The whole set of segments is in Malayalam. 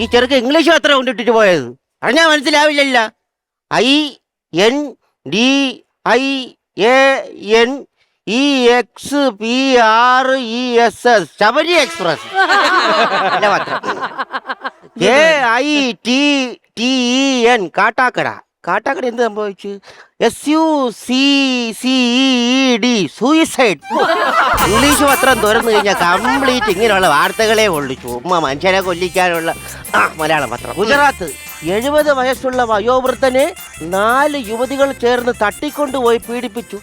ഈ ചെറുക്ക് ഇംഗ്ലീഷ് മാത്രം കൊണ്ടിട്ടിട്ട് പോയത്. അറിഞ്ഞാ മനസ്സിലാവില്ലല്ല. I N D I A N E X P R E S S Sabari express. K I T T E N Kattakada. Kattakada എന്ത് സംഭവിച്ചു? S U C C D suicide English പത്രം തുറന്നു കഴിഞ്ഞാൽ കംപ്ലീറ്റ് ഇങ്ങനെയുള്ള വാർത്തകളെ ഉള്ളു. ചുമ്മാ മനുഷ്യനെ കൊല്ലിക്കാനുള്ള മലയാള പത്രം. ഗുജറാത്ത് എഴുപത് വയസ്സുള്ള വയോവൃദ്ധനെ നാല് യുവതികൾ ചേർന്ന് തട്ടിക്കൊണ്ടുപോയി പീഡിപ്പിച്ചു.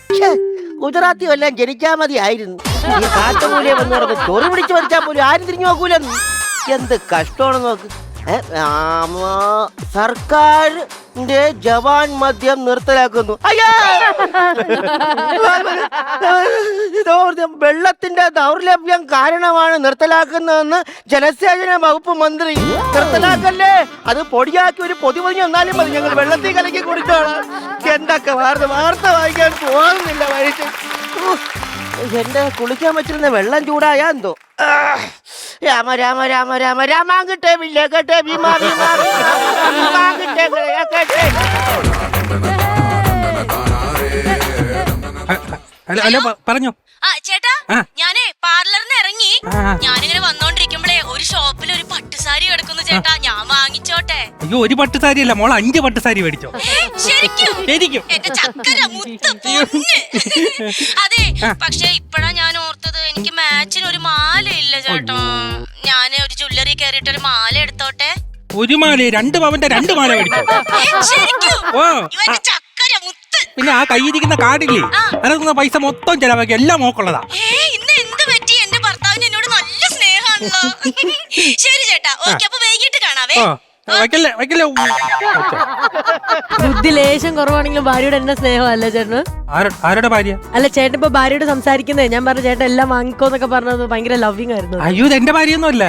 ഗുജറാത്തി എല്ലാം ജനിച്ചാൽ മതിയായിരുന്നു ഈ കാട്ടുമൂലിയെ വന്ന് പറഞ്ഞ് ചൊറി പിടിച്ച് വരച്ചാൽ പോലും ആരും തിരിഞ്ഞു നോക്കൂലെന്ന്. എന്ത് കഷ്ടമാണ് നോക്ക്. സർക്കാരിന്റെ ജവാൻ മദ്യം നിർത്തലാക്കുന്നു. അയ്യോ! വെള്ളത്തിന്റെ ദൗർലഭ്യം കാരണമാണ് നിർത്തലാക്കുന്നതെന്ന് ജലസേചന വകുപ്പ് മന്ത്രി നിർത്തലാക്കല്ലേ? അത് പൊടിയാക്കി ഒരു പൊതി വന്നാലും മതി. ഞങ്ങൾ വെള്ളത്തിൽ കലക്കി കുടിച്ചോളാം എന്തൊക്കെ വാർത്ത? വാർത്ത വായിക്കാൻ പോകുന്നില്ല വൈകിട്ട് എന്റെ കുളിക്കാൻ പറ്റുന്ന വെള്ളം ചൂടായാ എന്തോ. രാമ രാമ രാമ രാമ. രാമാങ്കട്ടെ വില്ലേക്കട്ടെ ഭീമാ ഭീമാ ഭീമാങ്കിട്ടേ ഹലോ ഹലോ പ- പറഞ്ഞോ. ആ ചേട്ടാ ആ. ഞാനേ പാർലറിന് ഇറങ്ങി. ആ. ഞാനിങ്ങനെ വന്നോണ്ടിരിക്കുമ്പളേ ഒരു ഷോപ്പിൽ ഒരു പട്ടുസാരി കിടക്കുന്നു ചേട്ടാ. ഞാൻ വാങ്ങിച്ചോട്ടെ. അയ്യോ ഒരു പട്ടുസാരി അല്ല മോളെ അഞ്ച് പട്ടുസാരി മേടിച്ചോ. ഏ, ശരിക്കും? ശരിക്കും. എന്റെ ചക്കര മുത്ത് പൊന്ന്. അതെ. പക്ഷെ ഇപ്പഴാ ഞാൻ ഓർത്തത് എനിക്ക് മാച്ചിന് ഒരു മാല ഇല്ല ചേട്ടാ ഞാൻ ഒരു ജ്വല്ലറി കയറിയിട്ട് ഒരു മാല എടുത്തോട്ടെ? ഒരു മാല രണ്ട് പവന്റെ രണ്ട് മാല ഓ. പിന്നെ ആ കയ്യിരിക്കുന്ന കാർഡില്ലേ? ആ. പൈസ മൊത്തം ചെലവാക്കി എല്ലാം മോക്കുള്ളതാ. ഏ ഇന്ന് എന്ത് പറ്റി? എന്റെ ഭർത്താവിന് എന്നോട് നല്ല സ്നേഹമാണല്ലോ. ശരി ചേട്ടാ ഓക്കെ അപ്പൊ വൈകിട്ട് കാണാവേ. വയ്ക്കല്ലേ ബുദ്ധി ലേശം കുറവാണെങ്കിലും ഭാര്യയുടെ എന്നെ സ്നേഹമല്ല ചേട്ടന്. ആരുടെ ഭാര്യ? അല്ല ചേട്ടൻ ഇപ്പൊ ഭാര്യയോട് സംസാരിക്കുന്നേ. ഞാൻ പറഞ്ഞു ചേട്ടൻ എല്ലാം വാങ്ങിക്കോന്നൊക്കെ പറഞ്ഞത് ഭയങ്കര ലവിങ് ആയിരുന്നു. അയ്യോ ഇത് എന്റെ ഭാര്യയൊന്നും അല്ല.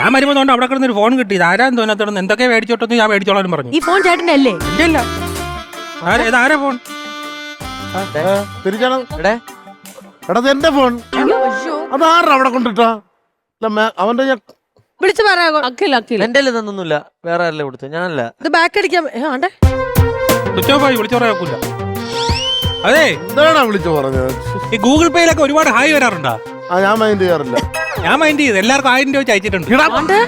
ഞാൻ വരുമ്പോ തോന്നുന്നു അവിടെ കിടന്നൊരു ഫോൺ കിട്ടി. ഇത് ആരാന്ന് തോന്നാത്തോണ്ട് എന്തൊക്കെ മേടിച്ചോട്ടെന്ന് ഞാൻ മേടിച്ചോളാനും പറഞ്ഞു. ഈ ഫോൺ ചേട്ടന്റെ അല്ലേ ഇല്ല ആരാ ഇത് ആരാ ഫോൺ തിരിച്ചാണ്. എടാ ഇത് എന്റെ ഫോൺ അത് ആരുടെ അവിടെ കൊണ്ടിട്ടാ? അവന്റെ ഞാൻ വിളിച്ചു പറയാ അഖിൽ അഖിൽ. എന്റെ തന്നൊന്നുമില്ല വേറെ ആരല്ലേ കൊടുത്തു ഞാനല്ല. ഇത് ബാക്ക് അടിക്കാൻ ഏ, ആണ്ടെ. ആയി വിളിച്ചു പറയാക്കൂല അതെ. എന്താടാ വിളിച്ചു പറഞ്ഞത്? ഈ ഗൂഗിൾ പേയിലൊക്കെ ഒരുപാട് ഹായ് വരാറുണ്ടോ? ആ ഞാൻ മൈൻഡ് ചെയ്യാറില്ല. ഞാൻ മൈൻഡ് ചെയ്ത്. എല്ലാവർക്കും ആയിരം രൂപ വെച്ച് അയച്ചിട്ടുണ്ട് ആണ്ടെ.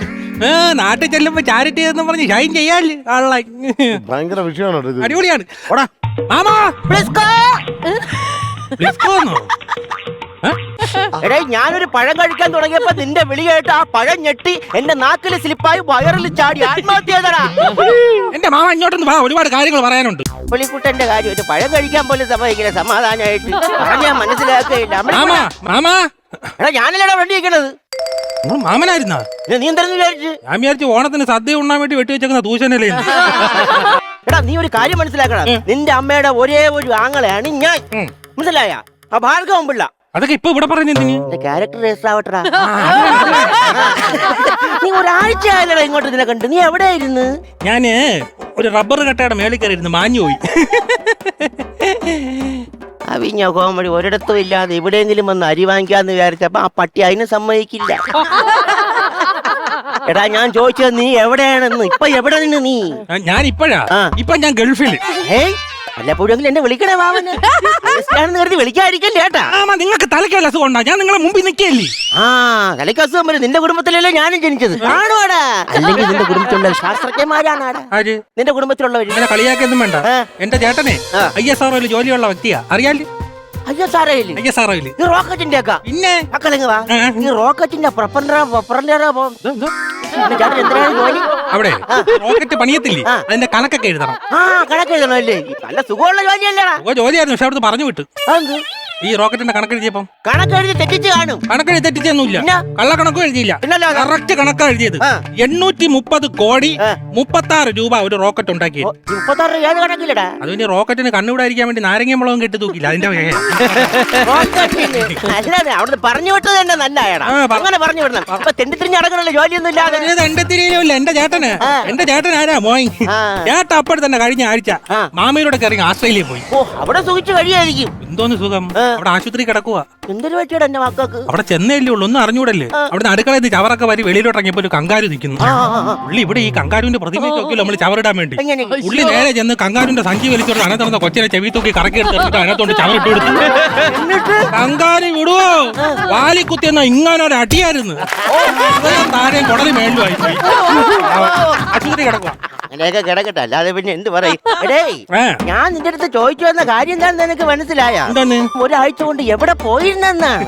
ഏ, നാട്ടിൽ ചെല്ലുമ്പോ ചാരിറ്റി എന്ന് പറഞ്ഞ് ഷൈൻ ചെയ്യാല്ലേ ആളെ. ഭയങ്കര വിഷയമാണ് കേട്ടോ ഇത്. അടിപൊളിയാണ്. ഓടാ. മാമാ പ്ലിസ്കോ! പ്ലിസ്കോന്നോ? ഏ? എടേ ഞാനൊരു പഴം കഴിക്കാൻ തുടങ്ങിയപ്പോ നിന്റെ വിളി കേട്ട് ആ പഴം ഞെട്ടി എന്റെ നാക്കിൽ സ്ലിപ്പായി വയറിൽ ചാടി ആത്മഹത്യ ചെയ്തടാ എന്റെ മാമ ഇങ്ങോട്ടൊന്ന് വാ ഒരുപാട് കാര്യങ്ങൾ പറയാനുണ്ട്. പുലിക്കുട്ടന്റെ കാര്യം ഒരു പഴം കഴിക്കാൻ പോലും സമ്മതിക്കില്ല സമാധാനമായിട്ട് ഞാൻ മനസ്സിലാക്കുകയില്ല ഞാനല്ലേടാ നമ്മൾ മാമാ എടാ ഞാനല്ലടാ വണ്ടി വെക്കണത്. നിങ്ങൾ മാമനായിരുന്നാ? ഇത് നീ വിചാരിച്ച്? ഞാൻ വിചാരിച്ചു ഓണത്തിന് സദ്യ ഉണ്ണാൻ വേണ്ടി വെട്ടി വെച്ചേക്കുന്ന എടാ നീ ഒരു കാര്യം മനസ്സിലാക്കണം. നിന്റെ അമ്മയുടെ ഒരേ ഒരു ആങ്ങളെയാണ് ഞാൻ. മനസ്സിലായ? ആ ഭാർഗവം പിള്ള. അതൊക്കെ ഇപ്പൊ ഇവിടെ പറഞ്ഞെന്തിന് ക്യാരക്ടർ നീ ഒരാഴ്ച ഇങ്ങോട്ട് ഇതിനെ കണ്ട്. നീ ഞാൻ ഒരു റബ്ബർ കട്ടയുടെ മേളിൽ കയറിയിരുന്നു മാഞ്ഞു പോയി. അവിഞ്ഞ കോമഡി ഒരിടത്തും ഇല്ലാതെ എവിടെയെങ്കിലും വന്ന് അരി വാങ്ങിക്കാന്ന് വിചാരിച്ചപ്പോ ആ പട്ടി അതിന് സമ്മതിക്കില്ല. എടാ ഞാൻ ചോദിച്ചത് നീ എവിടെയാണെന്ന്? ഇപ്പൊ എവിടെ നിന്ന് നീ? ഞാൻ ഇപ്പഴാ. ഇപ്പൊ ഞാൻ ഗൾഫിൽ ഏയ്. വല്ലപ്പോഴെങ്കിലും എന്നെ വിളിക്കണേ മാമന് ഗസ്റ്റാണെന്ന് കരുതി വിളിക്കാതിരിക്കല്ലേ ഏട്ടാ? ആമാ നിങ്ങൾക്ക് തലയ്ക്കല്ല അസുഖം ഉണ്ടാ? ഞാൻ നിങ്ങളെ മുമ്പിൽ നിൽക്കല്ലേ ആ തലയ്ക്ക് അസുഖം വരും നിന്റെ കുടുംബത്തിലല്ലേ ഞാനും ജനിച്ചത്. ആണോടാ അല്ലെങ്കിൽ നിന്റെ കുടുംബത്തിലുള്ള ശാസ്ത്രജ്ഞന്മാരാണ് ആര് നിന്റെ കുടുംബത്തിലുള്ളവർ ഇങ്ങനെ കളിയാക്കൊന്നും വേണ്ട. എന്റെ ചേട്ടനെ. ഐ എസ് ആർഒയിൽ ജോലിയുള്ള വ്യക്തിയാ. അറിയാലേ? അയ്യോ സാറേ ഈ റോക്കറ്റിന്റെ ഒക്കെ. പിന്നെ? അക്കളിങ് ഈ റോക്കറ്റിന്റെ പ്രപ്പൻഡറ പ്രപ്പൻഡറ ചേട്ടൻ എന്തിനാണ് ജോലി? അവിടെ റോക്കറ്റ് പണിയത്തില്ലേ? അതിന്റെ കണക്കൊക്കെ എഴുതണം. ആ കണക്ക് എഴുതണം അല്ലേ? നല്ല സുഖമുള്ള ജോലിയല്ലേടാ. ഓ ജോലിയായിരുന്നു പക്ഷെ അവിടുന്ന് പറഞ്ഞു വിട്ടു. ഈ റോക്കറ്റിന്റെ കണക്ക് എഴുതിയപ്പം കണക്ക് എഴുതി തെറ്റിച്ച് കാണും. കണക്ക് തെറ്റിച്ചൊന്നുമില്ല. പിന്നെ? കള്ളക്കണക്കും എഴുതിയില്ല. പിന്നല്ലാതെ? കറക്റ്റ് കണക്കാ എഴുതിയത്. ആ. എണ്ണൂറ്റി മുപ്പത് കോടി ആ. മുപ്പത്തി ആറ് രൂപ ഒരു റോക്കറ്റ് ഉണ്ടാക്കിയത്. ഓ, മുപ്പത്താറ് ഏത് കണക്കില്ലടാ? അത് പിന്നെ റോക്കറ്റിന് കണ്ണുവിടായിരിക്കാൻ വേണ്ടി നാരങ്ങ മുളകും കെട്ടി തൂക്കില്ല അതിന്റെ വകയാ. റോക്കറ്റിന്. അല്ലാതെ അവിടുന്ന് പറഞ്ഞു വിട്ടത് തന്നെ നല്ലതായടാ ആ, പറ- അങ്ങനെ പറഞ്ഞു വിടണം. അപ്പൊ തെണ്ടി തിരിഞ്ഞ് നടക്കണല്ലോ ജോലിയൊന്നും ഇല്ലാതെ ഇത് എന്റെ തിരിയിലുമില്ല എന്റെ ചേട്ടന്. ആ. എന്റെ ചേട്ടൻ ആരാ? മോയി ആ. ചേട്ടൻ അപ്പോഴെ തന്നെ കഴിഞ്ഞ ആഴ്ച ആ. മാമയിലൂടെ കയറി ആസ്ട്രേലിയ പോയി. ഓ അവിടെ സുഖിച്ചു കഴിയായിരിക്കും എന്തോന്ന് സുഖം? ആ. അവിടെ ആശുപത്രി കിടക്കുവാ. എന്തൊരു പറ്റിയുടെ എന്റെ മക്കൾക്ക്? അവിടെ ചെന്നേല്ലേ ഉള്ളൂ ഒന്നും അറിഞ്ഞൂടല്ലേ? അവിടെ അടുക്കളയിൽ ചവറൊക്കെ വരി വെളിയിലോട്ട് ഇറങ്ങിയപ്പോ ഒരു കങ്കാരു നിൽക്കുന്നു. പുള്ളി ഇവിടെ ഈ കങ്കാരുവിന്റെ പ്രതിമയൊക്കെ നമ്മൾ ചവറിടാൻ വേണ്ടി. ഉള്ളി നേരെ ചെന്ന് കങ്കാരുവിന്റെ സഞ്ചി വലിച്ചോണ്ട് അതിനകത്ത് കൊച്ചിനെ ചെവി തൂക്കി കറക്കി എടുത്തിട്ട് അതിനകത്തോണ്ട് ചവറിട്ട് കൊടുത്തു. കങ്കാരി വിടുവോ? വാലി കുത്തിയെന്ന ഇങ്ങനെ ഒരു അടിയായിരുന്നു. താരം കൊടലി പോയി. ആശുപത്രി കിടക്കുക അങ്ങനെയൊക്കെ കിടക്കട്ടെ അല്ലാതെ പിന്നെ എന്ത് പറയും? ഞാൻ നിന്റെ അടുത്ത് ചോദിച്ചു വന്ന കാര്യം എന്താണെന്ന് നിനക്ക് മനസ്സിലായ? ഒരാഴ്ച കൊണ്ട് എവിടെ പോയിരുന്നെന്നാണ്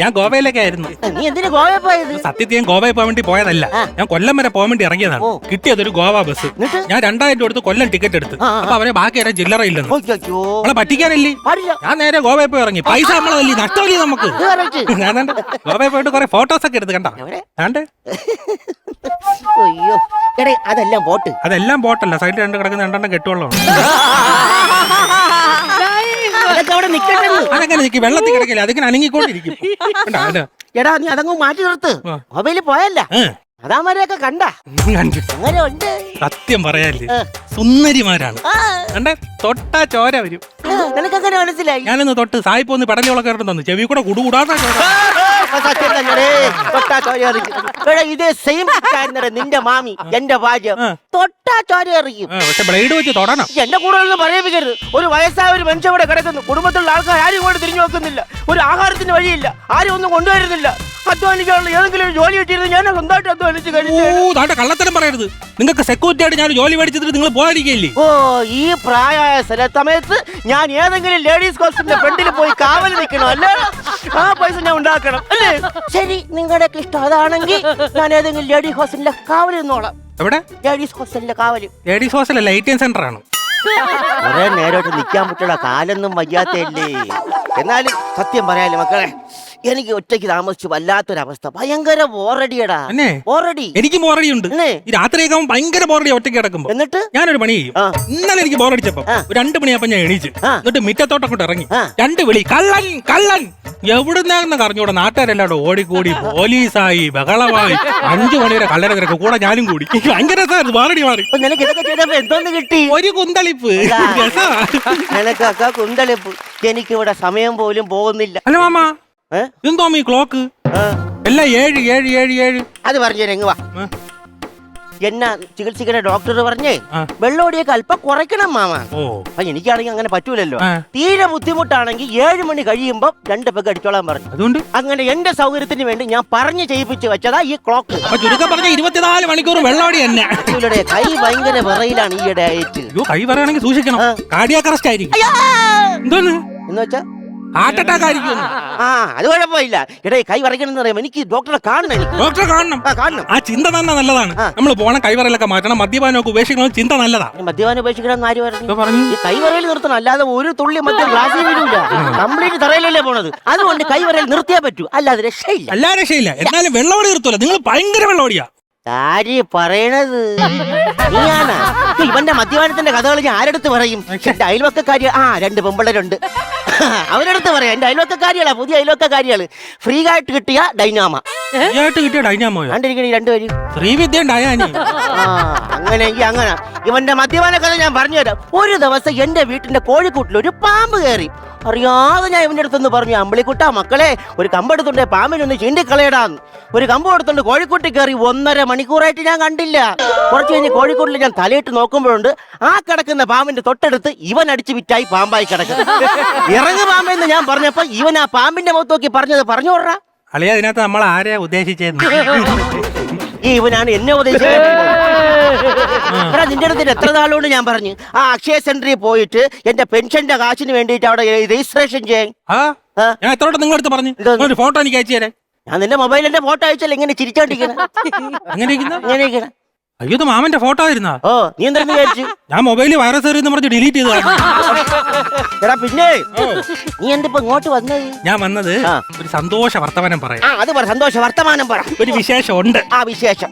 ഞാൻ ഗോവയിലേക്ക് ആയിരുന്നു. നീ എന്തിനു ഗോവ പോയത്? സത്യത്തിൽ ഞാൻ ഗോവയിൽ പോകാൻ വേണ്ടി പോയതല്ല. ഞാൻ കൊല്ലം വരെ പോകാൻ വേണ്ടി ഇറങ്ങിയതാണ്. ഓ. കിട്ടിയത് ഒരു ഗോവ ബസ്. എന്നിട്ട്? ഞാൻ രണ്ടായിരം രൂപ എടുത്ത് കൊല്ലം ടിക്കറ്റ് എടുത്ത്. ആ, ആ. അപ്പൊ അവരെ ബാക്കി ആരും ചില്ലറ ഇല്ലെന്ന്. നമ്മളെ പറ്റിക്കാനല്ലേ? പാടില്ല. ഞാൻ നേരെ ഗോവയിൽ പോയി ഇറങ്ങി. പൈസ നമ്മളല്ലേ നഷ്ടമല്ലേ നമുക്ക്? ഇത് correct. ഞാൻ ദാണ്ടെ ഗോവയിൽ പോയിട്ട് കുറെ ഫോട്ടോസ് ഒക്കെ എടുത്ത് കണ്ട എവിടെ? കണ്ട്? അയ്യോ. എടേ അതെല്ലാം ബോട്ട്. അതെല്ലാം ബോട്ടല്ല. സൈഡിൽ രണ്ട് കിടക്കുന്ന രണ്ടെണ്ണം കെട്ടുവെള്ളമാണ്. അതൊക്കെ അവിടെ നിക്കട്ടെ. അതെങ്ങനെ നിൽക്കും വെള്ളത്തിൽ കിടക്കില്ല? അതിങ്ങനെ അനങ്ങിക്കൊണ്ടിരിക്കും. കണ്ടോ? കണ്ടോ? എടാ നീ അതങ്ങ് മാറ്റി നിർത്ത്. ആ. മൊബൈലിൽ പോയല്ല. ഏ, അതാമാരെയൊക്കെ കണ്ട. കണ്ടു. അങ്ങനെ ഉണ്ട് സത്യം പറയാല്ലേ? ആ. സുന്ദരിമാരാണ്. ആ, കണ്ടേ? തൊട്ടാ ചോര വരും. ആ, നിനക്കങ്ങനെ മനസ്സിലായി? ഞാനൊന്ന് തൊട്ട് സായിപ്പ് ഒന്ന് പടഞ്ഞോളൊക്കെ തന്നു ചെവി കൂടെ കുടുകൂടാത്ത ചോര. സത്യം തന്നെടേ. തൊട്ടാ ചോര എറിയും. എടാ, ഇതേ സെയിം നിന്റെ മാമി എന്റെ ഭാര്യ. തൊട്ടാ ചോര എറിയും പക്ഷെ ബ്ലേഡ് വെച്ച് തൊടണം. എന്റെ കൂടെ ഒന്നും പറയിപ്പിക്കരുത്. ഒരു വയസ്സായ ഒരു മനുഷ്യ ഇവിടെ കിടക്കുന്നു. കുടുംബത്തിലുള്ള ആൾക്കാർ ആരും കൂടെ തിരിഞ്ഞു നോക്കുന്നില്ല. ഒരു ആഹാരത്തിന് വഴിയില്ല. ആരും ഒന്നും കൊണ്ടുവരുന്നില്ല. അധ്വാനിക്കാനുള്ള ഏതെങ്കിലും ജോലി കിട്ടിയിരുന്നത് ഞാൻ സ്വന്തമായിട്ട് അധ്വാനിച്ച് ഓ താണ്ട കള്ളത്തരം പറയരുത്. നിങ്ങൾക്ക് സെക്യൂരിറ്റി ആയിട്ട് ഞാൻ ജോലി മേടിച്ചിട്ട് നിങ്ങൾ പോകാതിരിക്കല്ലേ ഓ ഈ പ്രായമായ സ്ഥല സമയത്ത് ഞാൻ ഏതെങ്കിലും ലേഡീസ് ഹോസ്റ്റലിന്റെ ഫ്രണ്ടിൽ പോയി കാവൽ നിൽക്കണം അല്ലേ? ആ പൈസ ഞാൻ ഉണ്ടാക്കണം അല്ലേ? ശരി നിങ്ങളുടെ ഇഷ്ടം അതാണെങ്കിൽ ഞാൻ ഏതെങ്കിലും ലേഡീസ് ഹോസ്റ്റലിന്റെ കാവൽ നിന്നോളാം. എവിടെ? ലേഡീസ് ഹോസ്റ്റലിന്റെ കാവൽ ലേഡീസ് ഹോസ്റ്റലല്ല ഐ ടി എം സെന്റർ ആണ്. കുറെ നേരമായിട്ട് നിൽക്കാൻ പറ്റുള്ള കാലൊന്നും വയ്യാത്തല്ലേ എന്നാലും സത്യം പറയാലോ മക്കളെ എനിക്ക് ഒറ്റയ്ക്ക് താമസിച്ചു വല്ലാത്തൊരവസ്ഥ. ഭയങ്കര ബോറടിയടാ. അന്നെ ബോറടി. എനിക്ക് ബോറടി ഉണ്ട്? ഈ രാത്രിയൊക്കെ ആവുമ്പോ ഭയങ്കര ബോറടി ഒറ്റയ്ക്ക് കിടക്കുമ്പോ. എന്നിട്ട്? ഞാനൊരു പണി ചെയ്യും. ആ. ഇന്നലെ എനിക്ക് ബോറടിച്ചപ്പോ ആ. ഒരു രണ്ട് മണിയായപ്പോ ഞാൻ എണീച്ച് ആ. എന്നിട്ട് കൊണ്ട് ഇറങ്ങി. ആ. രണ്ട് വിളി കള്ളൻ കള്ളൻ. എവിടുന്നാന്ന് കറിഞ്ഞൂടെ. നാട്ടുകാരെല്ലാടും ഓടിക്കൂടി പോലീസായി ബഹളമായി. അഞ്ചു മണിവരെ കള്ളരെ തിരക്ക്. കൂടെ ഞാനും കൂടി. എനിക്ക് ഭയങ്കര രസമായിരുന്നു ബോറടി മാറി. അപ്പൊ നിനക്ക് ഇതൊക്കെ ചെയ്തപ്പോ എന്തോന്ന് കിട്ടി? ഒരു കുന്തളിപ്പ്. നിനക്കൊക്കെ കുന്തളിപ്പ്. എനിക്കിവിടെ സമയം പോലും പോകുന്നില്ല. അല്ല മാമ? എന്തോ ഈ ക്ലോക്ക് എല്ലാം ഏഴ് ഏഴ് ഏഴ് ഏഴ്. അത് പറഞ്ഞു എങ്ങ് വാ. എന്നാ ചികിത്സിക്കുന്ന ഡോക്ടർ പറഞ്ഞേ. വെള്ളോടിയൊക്കെ അല്പം കുറയ്ക്കണം മാമ. അപ്പൊ എനിക്കാണെങ്കിൽ അങ്ങനെ പറ്റൂലല്ലോ. തീരെ ബുദ്ധിമുട്ടാണെങ്കിൽ ഏഴ് മണി കഴിയുമ്പോ രണ്ട് പെഗ് അടിച്ചോളാൻ പറഞ്ഞു. അതുകൊണ്ട്? അങ്ങനെ എന്റെ സൗകര്യത്തിന് വേണ്ടി ഞാൻ പറഞ്ഞു ചെയ്യിപ്പിച്ച് വെച്ചതാ ഈ ക്ലോക്ക് ചുരുക്കം പറഞ്ഞ ഇരുപത്തിനാല് മണിക്കൂർ വെള്ളോടി തന്നെ. കൈ ഭയങ്കര വിറയിലാണ് ഈയിടെ ആയിട്ട്. കൈ പറയുകയാണെങ്കിൽ സൂക്ഷിക്കണം. കാർഡിയാക്ക് അറസ്റ്റ് ആയിരിക്കും. എന്ന് വെച്ചാ ഹാർട്ട് അറ്റാക്ക് ആയിരിക്കും ആ അത് കുഴപ്പമില്ല. ഇടേ കൈ വറയ്ക്കണമെന്ന് പറയുമ്പോ എനിക്ക് ഡോക്ടറെ കാണണം. എനിക്ക് ഡോക്ടറെ കാണണം. ആ കാണണം. ആ ചിന്ത തന്നെ നല്ലതാണ്. ആ. നമ്മൾ പോണ കൈവറലൊക്കെ മാറ്റണം. മദ്യപാനമൊക്കെ ഉപേക്ഷിക്കണം ചിന്ത നല്ലതാ. ഇനി മദ്യപാനം ഉപേക്ഷിക്കണം ആര് പറഞ്ഞു? ഈ നിർത്തണം. അല്ലാതെ ഒരു തുള്ളി മദ്യം ഗ്ലാസ്സിൽ വീഴൂല കംപ്ലീറ്റ് തറയിലല്ലേ പോണത്? അതുകൊണ്ട് കൈവരയിൽ നിർത്തിയാ പറ്റൂ. അല്ലാതെ രക്ഷയില്ല. എന്നാലും വെള്ളോടി നിർത്തൂല. നിങ്ങൾ ഭയങ്കര വെള്ളോടിയാ ആര് പറയണത്? നീയാണാ? ഇവന്റെ മദ്യപാനത്തിന്റെ കഥകൾ ഞാൻ ആരെടുത്ത് പറയും? എന്റെ അയൽവക്കക്കാരി ആ രണ്ട് പെമ്പിളരുണ്ട് അവരെടുത്ത് പറയാം എന്റെ അയൽവക്കക്കാരികളാ പുതിയ അയൽവക്കക്കാരികൾ. ഫ്രീ ആയിട്ട് കിട്ടിയ ഡൈനാമ. ആയിട്ട് കിട്ടിയ കണ്ടിരിക്കണ രണ്ടുപേരും ഉണ്ടായാനി ആ അങ്ങനെയെങ്കിൽ അങ്ങനെ. ഇവന്റെ മദ്യപാന കഥ ഞാൻ പറഞ്ഞുതരാം. ഒരു ദിവസം എന്റെ വീട്ടിന്റെ കോഴിക്കൂട്ടിൽ ഒരു പാമ്പ് കയറി അറിയാതെ ഞാൻ ഇവന്റെ അടുത്തൊന്ന് പറഞ്ഞു അമ്പിളിക്കുട്ട മക്കളെ ഒരു കമ്പെടുത്തുണ്ട് പാമ്പിനൊന്ന് ചീണ്ടിക്കളയടാന്ന്. ഒരു കമ്പ് എടുത്തുണ്ട് കോഴിക്കൂട്ടിൽ കയറി ഒന്നര മണിക്കൂറായിട്ട് ഞാൻ കണ്ടില്ല. കുറച്ച് കഴിഞ്ഞ് കോഴിക്കോട്ടിൽ ഞാൻ തലയിട്ട് നോക്കുമ്പോഴുണ്ട് ആ കിടക്കുന്ന പാമ്പിന്റെ തൊട്ടടുത്ത് ഇവൻ അടിച്ചു വിറ്റായി പാമ്പായി കിടക്കുന്നു. ഇറങ്ങു പാമ്പെന്ന് ഞാൻ പറഞ്ഞപ്പോ ഇവൻ ആ പാമ്പിന്റെ മുഖത്ത് നോക്കി പറഞ്ഞത് പറഞ്ഞോടാ അളിയ അതിനകത്ത് നമ്മൾ ആരെയാ ഉദ്ദേശിച്ചെന്ന് ഈ ഇവനാണ് എന്നെ ഉപദേശിച്ചത്. നിന്റെ അടുത്ത് എത്ര നാളുകൊണ്ട് ഞാൻ പറഞ്ഞു? ആ അക്ഷയ സെന്ററിൽ പോയിട്ട് എന്റെ പെൻഷന്റെ കാശിന് വേണ്ടിയിട്ട് അവിടെ രജിസ്ട്രേഷൻ ചെയ്യാൻ? ഞാൻ പറഞ്ഞു? ഫോട്ടോ എനിക്ക് അയച്ചു തരാം ഞാൻ നിന്റെ മൊബൈലിന്റെ ഫോട്ടോ അയച്ചല്ലേ? ഇങ്ങനെ ചിരിച്ചോണ്ടിരിക്കണം അങ്ങനെ ഇങ്ങനെ അയ്യോ ഇത് മാമന്റെ ഫോട്ടോ ആയിരുന്നാ? ഓ നീ എന്തെന്ന് വിചാരിച്ചു? ഞാൻ മൊബൈലിൽ വൈറസ് എന്ന് പറഞ്ഞ് ഡിലീറ്റ് ചെയ്തു എടാ പിന്നെ നീ എന്തിപ്പോ ഇങ്ങോട്ട് വന്നത് ഞാൻ വന്നത് ആ. ഒരു സന്തോഷ വർത്തമാനം പറയാം. ആ അത് പറ സന്തോഷ വർത്തമാനം പറ. ഒരു വിശേഷം ഉണ്ട് ആ വിശേഷം.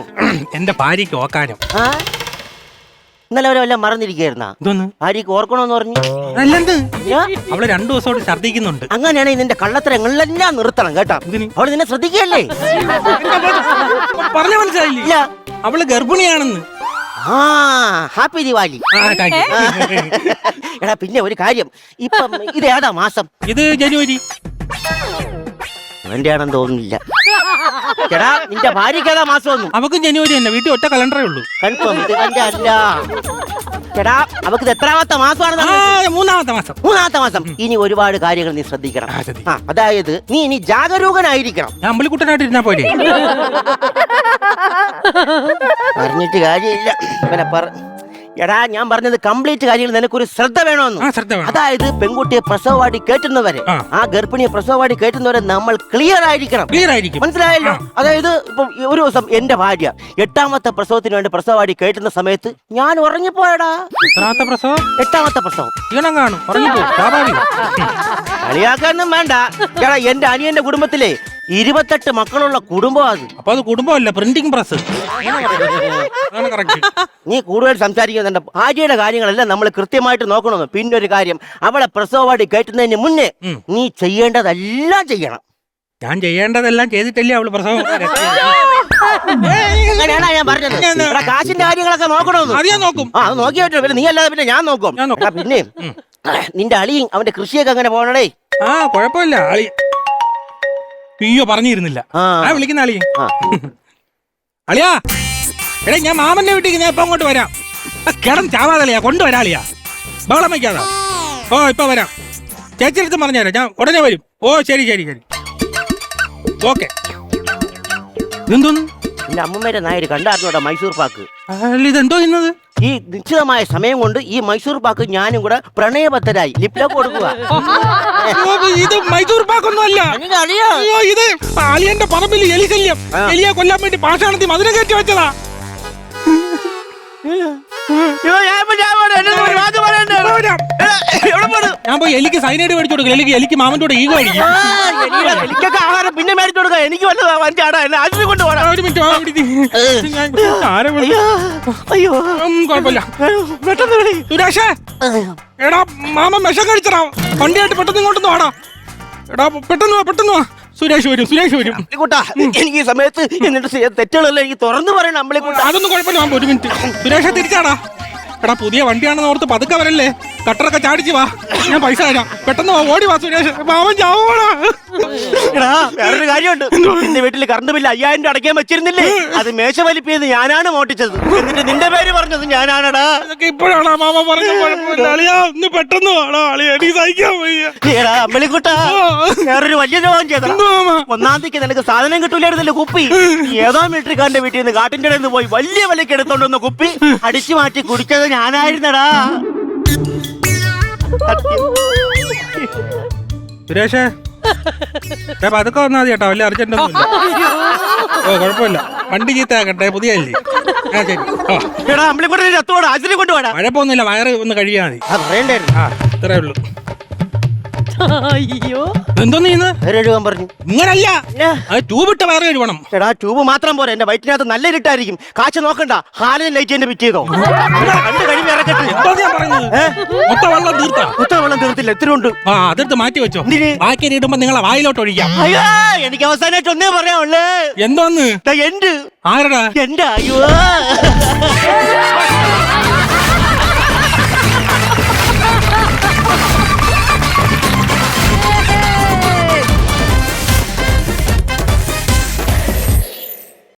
എന്റെ ഭാര്യയ്ക്ക് ഓക്കാനും. ആ? ഇന്നലെ വരെ വല്ലതും മറന്നിരിക്കുകയായിരുന്നാ? ഇതൊന്ന് ഭാര്യക്ക് ഓർക്കണോന്ന് പറഞ്ഞു. അല്ലെന്ത് ഞാൻ അവൾ രണ്ടു ദിവസമായിട്ട് ഛർദ്ദിക്കുന്നുണ്ട്. അങ്ങനെയാണെങ്കിൽ നിന്റെ കള്ളത്തരങ്ങളിലെല്ലാം നിർത്തണം കേട്ടോ. എന്തിന്? അവൾ നിന്നെ ശ്രദ്ധിക്കുകയല്ലേ? പറഞ്ഞ മനസ്സിലായില്ലേ? ഇല്ല. അവൾ ഗർഭിണിയാണെന്ന്. ആ ഹാപ്പി ദിവാലി. ആ, thank you. എടാ പിന്നെ ഒരു കാര്യം. ഇപ്പം ഇത് ഏതാ മാസം? ഇത് ജനുവരി. അവന്റെ ആണെന്ന് തോന്നുന്നില്ല. ചേടാ നിന്റെ ഭാര്യയ്ക്ക് ഏതാ മാസം ഒന്നും? അവക്ക് ജനുവരി തന്നെ വീട്ടിൽ ഒറ്റ കലണ്ടറേ ഉള്ളൂ. കൺഫേം ഇത് അവന്റെ അല്ല. എടാ അവക്ക് ഇത് എത്രാമത്തെ ആ മാസമാണ് മൂന്നാമത്തെ മാസം. മൂന്നാമത്തെ മാസം. ഇനി ഒരുപാട് കാര്യങ്ങൾ നീ ശ്രദ്ധിക്കണം. ആ, ശ്രദ്ധിക്കാം. ആ, അതായത് നീ ഇനി ജാഗരൂകനായിരിക്കണം. ഞാൻ അമ്പലിക്കുട്ടനായിട്ട് ഇരുന്നാ പോലെ പറഞ്ഞിട്ട് കാര്യമില്ല. ഇവനെ പറ എടാ ഞാൻ പറഞ്ഞത് കംപ്ലീറ്റ് കാര്യങ്ങൾ നിനക്കൊരു ശ്രദ്ധ വേണമെന്ന്. ശ്രദ്ധ വേണം. അതായത് പെൺകുട്ടിയെ പ്രസവവാടി കയറ്റുന്നവരെ ആ. ഗർഭിണിയെ പ്രസവവാടി കയറ്റുന്നവരെ നമ്മൾ ക്ലിയർ ആയിരിക്കണം. ക്ലിയർ ആയിരിക്കും. മനസ്സിലായല്ലോ? അതായത് ഇപ്പം ഒരു ദിവസം എന്റെ ഭാര്യ എട്ടാമത്തെ പ്രസവത്തിന് വേണ്ടി പ്രസവവാടി കേട്ടുന്ന സമയത്ത് ഞാൻ ഉറങ്ങിപ്പോയടാ. എത്രാമത്തെ പ്രസവം? എട്ടാമത്തെ പ്രസവം. ക്ഷീണം കാണും. ഉറങ്ങിപ്പോ. സ്വാഭാവികം. കളിയാക്കാനൊന്നും വേണ്ട. എടാ എന്റെ അനിയന്റെ കുടുംബത്തിലെ ഇരുപത്തെട്ട് മക്കളുള്ള കുടുംബം അത്. അപ്പൊ അത് കുടുംബമല്ല പ്രിന്റിംഗ് പ്രസ് നീ കൂടുതൽ സംസാരിക്കുന്നുണ്ട് ആര്യയുടെ കാര്യങ്ങളെല്ലാം നമ്മൾ കൃത്യമായിട്ട് നോക്കണമെന്ന്. പിന്നെ ഒരു കാര്യം അവളെ പ്രസവവാടി കയറ്റുന്നതിന് മുന്നേ നീ ചെയ്യേണ്ടതെല്ലാം ചെയ്യണം. ഞാൻ ചെയ്യേണ്ടതെല്ലാം ചെയ്തിട്ടല്ലേ അവൾ പ്രസവം അങ്ങനെയാണോ ഞാൻ പറഞ്ഞത്? ഇവിടെ കാശിന്റെ കാര്യങ്ങളൊക്കെ നോക്കണമെന്ന്. അത് ഞാൻ നോക്കും. ആ അത് പിന്നെ നീ അല്ലാതെ പിന്നെ ഞാൻ നോക്കും. ഞാൻ നോക്കും. പിന്നെ നിന്റെ അളിയും അവന്റെ കൃഷിയൊക്കെ അങ്ങനെ പോകണേ ആ കുഴപ്പമില്ല. അളി അയ്യോ പറഞ്ഞിരുന്നില്ല. ആ. വിളിക്കുന്ന അളിയെ. അളിയാ എടാ ഞാൻ മാമന്റെ വീട്ടിൽ ഞാൻ ഇപ്പൊ അങ്ങോട്ട് വരാം. കിടം ചാവാതളിയാ കൊണ്ടുവരാളിയാ. ബഹളം വയ്ക്കാതാ ഓ ഇപ്പൊ വരാം. ചേച്ചി അടുത്ത് പറഞ്ഞുതരാം ഞാൻ ഉടനെ വരും. ഓ ശരി ശരി ശരി. ഓക്കെ. എന്തോന്നു നിന്റെ അമ്മമ്മേരെ നായര് കണ്ടായിരുന്നു മൈസൂർ പാക്ക്? അല്ല ഇതെന്തോ ഇന്നത്? ഈ നിശ്ചിതമായ സമയം കൊണ്ട് ഈ മൈസൂർ പാക്ക് ഞാനും കൂടെ പ്രണയബദ്ധരായി. ലിപ്ലോക്ക് കൊടുക്കുക. ഇത് മൈസൂർ പാക്കൊന്നും അല്ല ഇത് അളിയന്റെ പറമ്പിൽ എലി ശല്യം എലിയെ കൊല്ലാൻ വേണ്ടി പാഷാണത്തി മധുരം കയറ്റി വെച്ചതാ. ഞാൻ പോയി എലിക്ക് സൈനൈഡ് മേടിച്ചു കൊടുക്കും എലിക്ക് എലിക്ക് മാമന്റെ കൂടെ ഈഗോ അടിക്കും. എലിക്കൊക്കെ ആഹാരം പിന്നെ മേടിച്ചു കൊടുക്കുക എനിക്ക് വല്ലതാ വഞ്ചാടാ എന്നെ ആശുപത്രി കൊണ്ട് പോടാ. ഒരു മിനിറ്റ് ആ, ഇവിടുത്തെ. ഞാൻ ആരെ വിളി- അയ്യോ അയ്യോ. ഉം, കുഴപ്പമില്ല. പെട്ടെന്ന് വിളി. സുരേഷേ. എടാ മാമൻ വിഷം കഴിച്ചടാ. വണ്ടിയായിട്ട് പെട്ടെന്ന് ഇങ്ങോട്ടൊന്ന് വാടാ. എടാ പെട്ടെന്ന് വാ പെട്ടെന്ന് വാ. സുരേഷ് വരും സുരേഷ് വരും. അമ്പിളിക്കുട്ടാ എനിക്ക് ഈ സമയത്ത് എന്നിട്ട് തെറ്റുകളല്ല തെറ്റുകളെല്ലാം എനിക്ക് തുറന്നു പറയണം അമ്പിളിക്കുട്ട അതൊന്നും കുഴപ്പമില്ല ഒരു മിനിറ്റ്. സുരേഷ തിരിച്ചാടാ. എടാ പുതിയ വണ്ടിയാണെന്ന് ഓർത്ത് പതുക്കെ വരല്ലേ? കട്ടറൊക്കെ ചാടിച്ച് വാ. ഞാൻ പൈസ തരാം. പെട്ടെന്ന് വാ ഓടി വാ സുരേഷ്. മാമൻ ചാവോടാ എടാ വേറൊരു കാര്യമുണ്ട്. എന്റെ വീട്ടിൽ കറണ്ട് ബില്ല് അയ്യായിരം രൂപ അടയ്ക്കാൻ വെച്ചിരുന്നില്ലേ? അത് മേശ വലിപ്പിയത് ഞാനാണ് മോട്ടിച്ചത് എന്നിട്ട് നിന്റെ പേര് പറഞ്ഞത് ഞാനാണടാ. ഇതൊക്കെ ഇപ്പോഴാണ് മാമ പറഞ്ഞ കുഴപ്പമില്ല. അളിയാ ഒന്ന് പെട്ടെന്ന് വാടാ അളിയാ എനിക്ക് സഹിക്കാൻ വയ്യ. എടാ വേറൊരു വലിയ രോഗം ചെയ്ത മാമ? ഒന്നാം തീയതി നിനക്ക് സാധനം കിട്ടൂലായിരുന്നല്ലോ കുപ്പി. ഈ ഏതോ മിലിറ്ററിക്കാരന്റെ വീട്ടിൽ നിന്ന് കാട്ടിന്റെ ഇടയിൽ നിന്ന് പോയി വലിയ വിലക്ക് എടുത്തോണ്ട് വന്ന കുപ്പി അടിച്ചു മാറ്റി കുടിച്ചത് ഞാനായിരുന്നടാ. സുരേഷേ. പതുക്കെ വന്നാൽ മതി കേട്ടോ. വലിയ അർജന്റ് ഒന്നുമില്ല ഓ കുഴപ്പമില്ല. വണ്ടി ചീത്തയാക്കട്ടെ പുതിയല്ലേ? ആ ശരി. ഓ എടാ അമ്പിളിക്കുട്ട രത്തോടെ ആശുപത്രി കൊണ്ടുപോടാ. കുഴപ്പമൊന്നുമില്ല വയറ് ഒന്ന് കഴിയാ മതി. അത് പറയണ്ടായിരുന്നു. ആ ഇത്രേ ഉള്ളൂ. അയ്യോ. പറഞ്ഞു. ഇങ്ങനല്ല. ട്യൂബിട്ട് വയറ് എടാ ട്യൂബ് മാത്രം പോരാ. എന്റെ വയറ്റിനകത്ത് നല്ല ഇരുട്ടായിരിക്കും. കാച്ച നോക്കണ്ട. ഹാലിന് ലൈറ്റ് എന്റെ പിറ്റ് കണ്ടു കഴിവ് ഇറക്കട്ടെ. എന്തോ ഞാൻ പറയുന്നത്? മൊത്തം വെള്ളം തീർത്താ? കുത്ത വെള്ളം തീർത്തില്ല. എത്ര ഉണ്ട്? ആ അതെടുത്ത് മാറ്റി വെച്ചോ? ബാക്കി ഇടുമ്പോ നിങ്ങളെ വായിലോട്ട് ഒഴിക്കാം. അയ്യോ എനിക്ക് അവസാനമായിട്ട് ഒന്നേ പറയാനുള്ളേ. എന്തോന്ന്? എന്റെ ആരടാ? എന്റെ അയ്യോ.